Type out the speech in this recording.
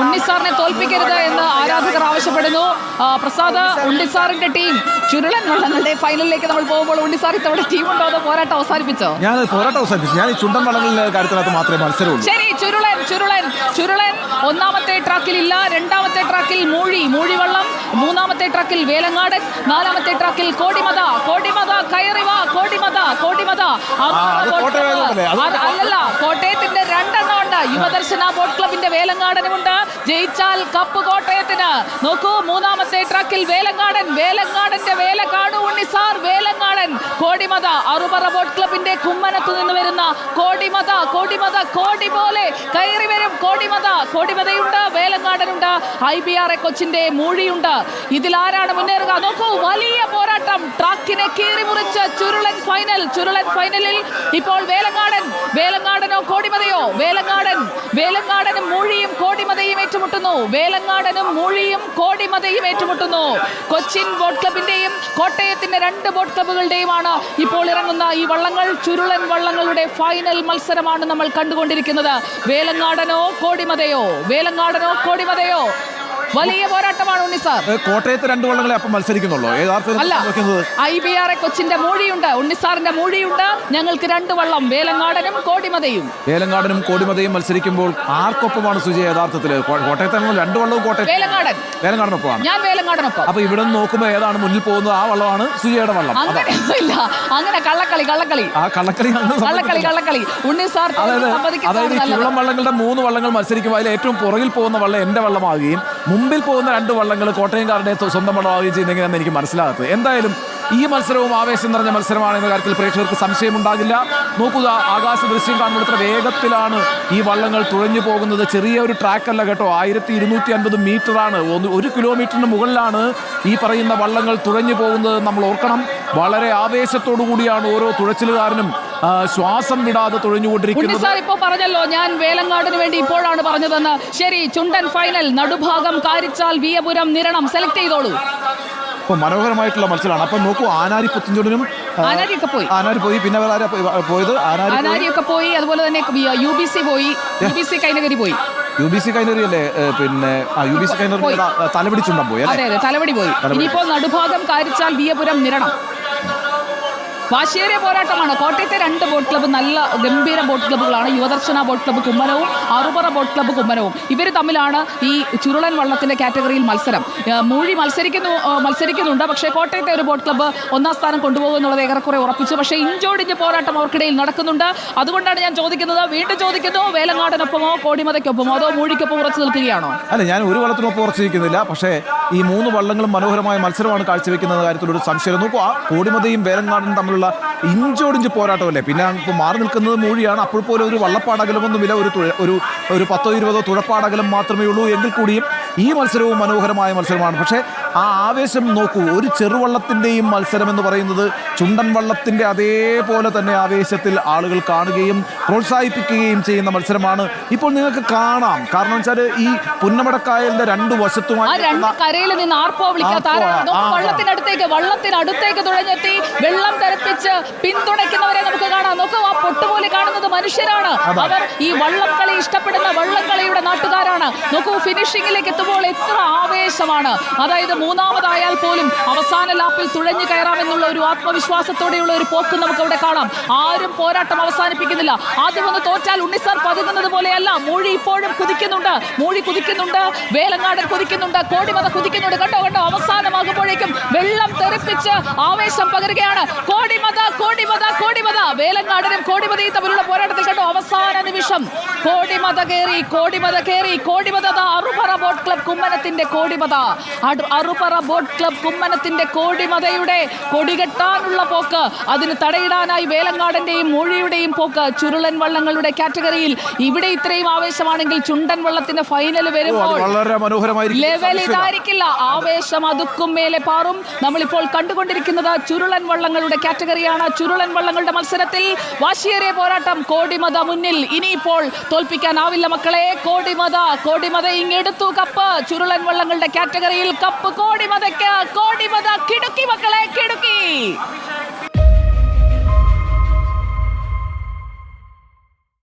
ഉണ്ണിസാറിനെ തോൽപ്പിക്കരുത് എന്ന് ആരാധകർ ആവശ്യപ്പെടുന്നു. പ്രസാദ് ഉണ്ണിസാറിന്റെ ടീം ചുരുളൻ വള്ളങ്ങളുടെ ഫൈനലിലേക്ക് നമ്മൾ പോകുമ്പോൾ ഉണ്ണിസാർ ഇത്തവണ ടീം ഉണ്ടോ അതോ പോരാട്ടം അവസാനിപ്പിച്ചോ? ഞാൻ പോരാട്ടം അവസാനിപ്പിച്ചു. ഞാൻ ചുണ്ടൻ വള്ളങ്ങളുടെ കാര്യത്തിനകത്ത് മാത്രമേ മത്സരമുള്ളൂ. ശരി ചുരുളൻ ചുരുളൻ ചുരുളൻ. ഒന്നാമത്തെ ട്രാക്കിൽ ഇല്ല രണ്ടാമത്തെ ട്രാക്കിൽ മൂഴി. മൂഴി വള്ളം മൂന്നാമത്തെ ട്രാക്കിൽ വേലങ്ങാടൻ നാലാമത്തെ ട്രാക്കിൽ കോടിമത. കോടിമത കയറിവ കോടിമത കോടിമത. അല്ലല്ല കോട്ടയത്തിന്റെ രണ്ടെണ്ണം യുവദർശന ബോട്ട് ക്ലബിന്റെ വേലങ്ങാടനുമുണ്ട് ജയിച്ചാൽ കപ്പ് കോട്ടയത്തിന്. നോക്കൂ മൂന്നാമത്തെ ട്രാക്കിൽ വേലങ്ങാടൻ വേലങ്ങാടന്റെ വേല കാണൂ ഉണ്ണിസാർ വേലങ്ങാടൻ കോടിമത. അറുപറ ബോട്ട് ക്ലബിന്റെ കുമ്മനത്തു നിന്ന് വരുന്ന കോടിമത കോടിമത കോടി പോലെ കയറി വരും കോടിമത. കോടിമതയുണ്ട് വേലങ്ങാടനുണ്ട് ഐ ബി ആർ എ കൊച്ചിന്റെ മൂഴിയുണ്ട്. ഇതിൽ ആരാണ് മുന്നേറുക? നോക്കൂ വലിയ പോരാട്ടം. ട്രാക്കിനെ കീറി മുറിച്ച് ചുരുളൻ ഫൈനൽ ചുരുളൻ ഫൈനലിൽ ഇപ്പോൾ വേലങ്ങാടൻ വേലങ്ങാടനോ കോടിമതയോ വേലങ്ങാടൻ വേലങ്ങാടനും മൂഴിയും കോടിമതയും ഏറ്റുമുട്ടുന്നു വേലങ്ങാടനും മൂഴിയും കോടിമതയും ഏറ്റുമുട്ടുന്നു. കൊച്ചിൻ ബോട്ട് ക്ലബിന്റെയും കോട്ടയത്തിന്റെ രണ്ട് ബോട്ട് ക്ലബുകളുടെയുമാണ് ഇപ്പോൾ ഇറങ്ങുന്ന ഈ വള്ളങ്ങൾ. ചുരുളൻ വള്ളങ്ങളുടെ ഫൈനൽ മത്സരമാണ് നമ്മൾ കണ്ടുകൊണ്ടിരിക്കുന്നത്. വേലങ്ങാടനോ കോടിമതയോ? വേലങ്ങാടനോ കോടിമതയോ? വലിയ പോരാട്ടമാണ് ഉണ്ണി സാർ കോട്ടയത്ത് രണ്ട് വള്ളങ്ങളെ അപ്പം മത്സരിക്കുന്നുള്ളൂ. അല്ല ഐ ബി ആർ എ കൊച്ചിന്റെ മൂഴിയുണ്ട്. ഉണ്ണിസാറിന്റെ മൂഴിയുണ്ട്. ഞങ്ങൾക്ക് രണ്ട് വള്ളം വേലങ്ങാടനും കോടിമതയും. വേലങ്ങാടനും കോടിമതയും മത്സരിക്കുമ്പോൾ ആർക്കൊപ്പമാണ് സുജയ യഥാർത്ഥത്തിൽ കോട്ടയത്താണോ കോട്ടയത്താണെങ്കിൽ രണ്ട് വള്ളവും കോട്ടയം വേലങ്ങാടൻ. വേലങ്ങാടനൊപ്പമാണ്. ഞാൻ വേലങ്ങാടനൊപ്പം. അപ്പൊ ഇവിടെ നോക്കുമ്പോ നോക്കുമ്പോൾ ഏതാണ് മുന്നിൽ പോകുന്നത്? ആ വള്ളമാണ് സുജയുടെ വള്ളം. അങ്ങനെയൊന്നുമില്ല അങ്ങനെ കള്ളക്കളി കള്ളക്കളി. ആ കള്ളക്കളി കള്ളക്കളി. കള്ളക്കളി. ഉണ്ണി സാർ അതായത് വള്ളങ്ങളുടെ മൂന്ന് വള്ളങ്ങൾ മത്സരിക്കുമ്പോൾ അതിൽ ഏറ്റവും പുറകിൽ പോകുന്ന വള്ളം എന്റെ വള്ളമാകുകയും മുമ്പിൽ പോകുന്ന രണ്ട് വള്ളങ്ങൾ കോട്ടയംകാരുടെ സ്വ- സ്വന്തം വള്ളമാവുകയും ചെയ്യുന്നെങ്കിലാണ് എനിക്ക് മനസ്സിലാകാത്തത് എന്തായാലും ഈ മത്സരവും ആവേശം നിറഞ്ഞ മത്സരമാണ് എന്ന കാര്യത്തിൽ പ്രേക്ഷകർക്ക് സംശയമുണ്ടാകില്ല. നോക്കുക ആകാശ ദൃശ്യം കാണുമ്പോൾ ഇത്ര വേഗത്തിലാണ് ഈ വള്ളങ്ങൾ തുഴഞ്ഞു പോകുന്നത്. ചെറിയ ഒരു ട്രാക്കല്ല കേട്ടോ. ആയിരത്തി ഇരുന്നൂറ്റി അൻപത് മീറ്ററാണ് ഒരു കിലോമീറ്ററിന് മുകളിലാണ് ഈ പറയുന്ന വള്ളങ്ങൾ തുഴഞ്ഞു പോകുന്നത്. നമ്മൾ ഓർക്കണം വളരെ ആവേശത്തോടു കൂടിയാണ് ഓരോ തുഴച്ചിലുകാരനും ശ്വാസം വിടാതെ തുഴഞ്ഞുകൊണ്ടിരിക്കുന്നത് സാർ ഇപ്പോ പറഞ്ഞല്ലോ ഞാൻ വേലങ്ങാടിന് വേണ്ടി ഇപ്പോഴാണ് പറഞ്ഞതെന്ന്. ശരി ചുണ്ടൻ ഫൈനൽ നടുഭാഗം കാരിച്ചാൽ വിയപുരം നിരണം. സെലക്ട് ചെയ്തോളൂ. ഇപ്പൊ മനോഹരമായിട്ടുള്ള മത്സരമാണ്. അപ്പൊ നോക്കൂ ആനാരി പുത്തഞ്ചുടനും ആനാരിയൊക്കെ പോയി. ആനാരി പോയി. പിന്നെ വേറെ പോയത്? ആനാരി ആനാരിയൊക്കെ പോയി. അതുപോലെ തന്നെ യു ബി സി പോയി. യു ബി സി കൈനഗരി പോയി. യു ബി സി കൈനറി അല്ലേ പിന്നെ യു ബി സി കൈനറി പോയി. ചുണ്ടം പോയി അതെ അതെ തലവടി പോയി. തലവടി. ഇനിയിപ്പോ നടുഭാഗം കാരിച്ചാൽ വിയപുരം നിരണം. വാശിയേറിയ പോരാട്ടമാണ്. കോട്ടയത്തെ രണ്ട് ബോട്ട് ക്ലബ്ബ് നല്ല ഗംഭീര ബോട്ട് ക്ലബ്ബുകളാണ്. യുവദർശന ബോട്ട് ക്ലബ്ബ് കുമ്മനവും അറുപറ ബോട്ട് ക്ലബ്ബ് കുമ്മനവും. ഇവർ തമ്മിലാണ് ഈ ചുരുളൻ വള്ളത്തിന്റെ കാറ്റഗറിയിൽ മത്സരം. മൂഴി മത്സരിക്കുന്നു മത്സരിക്കുന്നുണ്ട്. പക്ഷേ കോട്ടയത്തെ ഒരു ബോട്ട് ക്ലബ്ബ് ഒന്നാം സ്ഥാനം കൊണ്ടുപോകും എന്നുള്ളത് ഏറെക്കുറെ ഉറപ്പിച്ചു. പക്ഷേ ഇഞ്ചോടിഞ്ച് പോരാട്ടം അവർക്കിടയിൽ നടക്കുന്നുണ്ട്. അതുകൊണ്ടാണ് ഞാൻ ചോദിക്കുന്നത്. വീണ്ടും ചോദിക്കുന്നു. വേലങ്ങാടനൊപ്പമോ കോടിമതയ്ക്കൊപ്പമോ അതോ മൂഴിക്കൊപ്പം ഉറച്ചു നിൽക്കുകയാണോ? അല്ല ഞാൻ ഒരു വള്ളത്തിനൊപ്പം ഉറച്ചിരിക്കുന്നില്ല പക്ഷേ ഈ മൂന്ന് വള്ളങ്ങളും മനോഹരമായ മത്സരമാണ് കാഴ്ചവെക്കുന്ന കാര്യത്തിൽ ഒരു സംശയം. നോക്കൂ കോടിമതയും വേലങ്ങാടനും തമ്മിലുള്ള ഇഞ്ചോടിഞ്ച് പോരാട്ടമല്ലേ? പിന്നെ ഇപ്പോൾ മാറി നിൽക്കുന്നത് മൂഴിയാണ്. അപ്പോൾ പോലും ഒരു വള്ളപ്പാടകലമൊന്നുമില്ല ഒരു ഒരു ഒരു പത്തോ ഇരുപതോ തുഴപ്പാടകലം മാത്രമേ ഉള്ളൂ എങ്കിൽ കൂടിയും ഈ മത്സരവും മനോഹരമായ മത്സരമാണ്. പക്ഷേ ആ ആവേശം നോക്കൂ. ഒരു ചെറുവള്ളത്തിന്റെയും മത്സരം എന്ന് പറയുന്നത് ചുണ്ടൻ വള്ളത്തിന്റെ അതേപോലെ തന്നെ ആവേശത്തിൽ ആളുകൾ കാണുകയും പ്രോത്സാഹിപ്പിക്കുകയും ചെയ്യുന്ന മത്സരമാണ്. ഇപ്പോൾ നിങ്ങൾക്ക് കാണാം. കാരണം വെച്ചാൽ ഈ പുന്നമടക്കായലിന്റെ രണ്ട് വശത്തുമായി കരയിൽ നിന്ന് ആർപ്പോ. വള്ളത്തിനടുത്തേക്ക് വള്ളത്തിനടുത്തേക്ക് തുഴഞ്ഞെത്തി വെള്ളം തെറിപ്പിച്ച് പിന്തുണയ്ക്കുന്നവരെ നമുക്ക് കാണാം. നോക്കൂ ആ പൊട്ടുപോലെ കാണുന്നത് മനുഷ്യരാണ്. അവർ ഈ വള്ളംകളി ഇഷ്ടപ്പെടുന്ന വള്ളംകളിയുടെ നാട്ടുകാരാണ്. നോക്കൂ ഫിനിഷിംഗിലേക്ക് എത്തുമ്പോൾ എത്ര ആവേശമാണ്. അതായത് മൂന്നാമതായാൽ പോലും അവസാന ലാപ്പിൽ തുഴഞ്ഞു കയറാമെന്നുള്ള ഒരു ആത്മവിശ്വാസത്തോടെയുള്ള ഒരു പോക്ക് നമുക്ക് അവിടെ കാണാം. ആരും പോരാട്ടം അവസാനിപ്പിക്കുന്നില്ല. ആദ്യം ഒന്ന് തോറ്റാൽ ഉണ്ണിസാർ പതുങ്ങുന്നത് പോലെയല്ല. മൂഴി ഇപ്പോഴും കുതിക്കുന്നുണ്ട്. മൂഴി കുതിക്കുന്നുണ്ട്. വേലങ്ങാടൻ കുതിക്കുന്നുണ്ട്. കോടിമത കുതിക്കുന്നുണ്ട്. കണ്ടോ കണ്ടോ? അവസാനമാകുമ്പോഴേക്കും വെള്ളം തെറിപ്പിച്ച് ആവേശം പകരുകയാണ്. കോടിമത കോടിമത കോടിമത. വേലങ്ങാടനും കോടിമതയും തമ്മിലുള്ള പോരാട്ടത്തിൽ കണ്ടോ? അവസാന നിമിഷം. കോടിമത കേറി കോടിമത കേറി കോടിമത അറുപറ ബോട്ട് ക്ലബ് കുമ്മനത്തിന്റെ കോടിമത. അടു- അറുപറ ബോട്ട് ക്ലബ് കുമ്മനത്തിന്റെ കോടിമതയുടെ കൊടികെട്ടാനുള്ള പോക്ക്. അതിന് തടയിടാനായി വേലങ്ങാടന്റെയും മൂഴിയുടെയും പോക്ക് ചുരുളൻ വള്ളങ്ങളുടെ കാറ്റഗറിയിൽ. ഇവിടെ ഇത്രയും ആവേശമാണെങ്കിൽ ചുണ്ടൻ വള്ളത്തിന്റെ ഫൈനൽ വരുമ്പോൾ ലെവൽ ഇതായിരിക്കില്ല. ആവേശം അതുക്കും മേലെ പാറും. നമ്മളിപ്പോൾ കണ്ടുകൊണ്ടിരിക്കുന്നത് ചുരുളൻ വള്ളങ്ങളുടെ കാറ്റഗറിയാണ്. ചുരുളൻ വള്ളങ്ങളുടെ മത്സരത്തിൽ വാശിയേറിയ പോരാട്ടം കോടിമത മുന്നിൽ. ഇനിയിപ്പോൾ തോൽപ്പിക്കാനാവില്ല മക്കളെ. കോടിമത കോടിമത ഇങ്ങെടുത്തു. കപ്പ്. ചുരുളൻ വള്ളങ്ങളുടെ കാറ്റഗറിയിൽ കപ്പ് കോടിമതയ്ക്ക് കോടിമത കിടുക്കി മക്കളെ കിടുക്കി.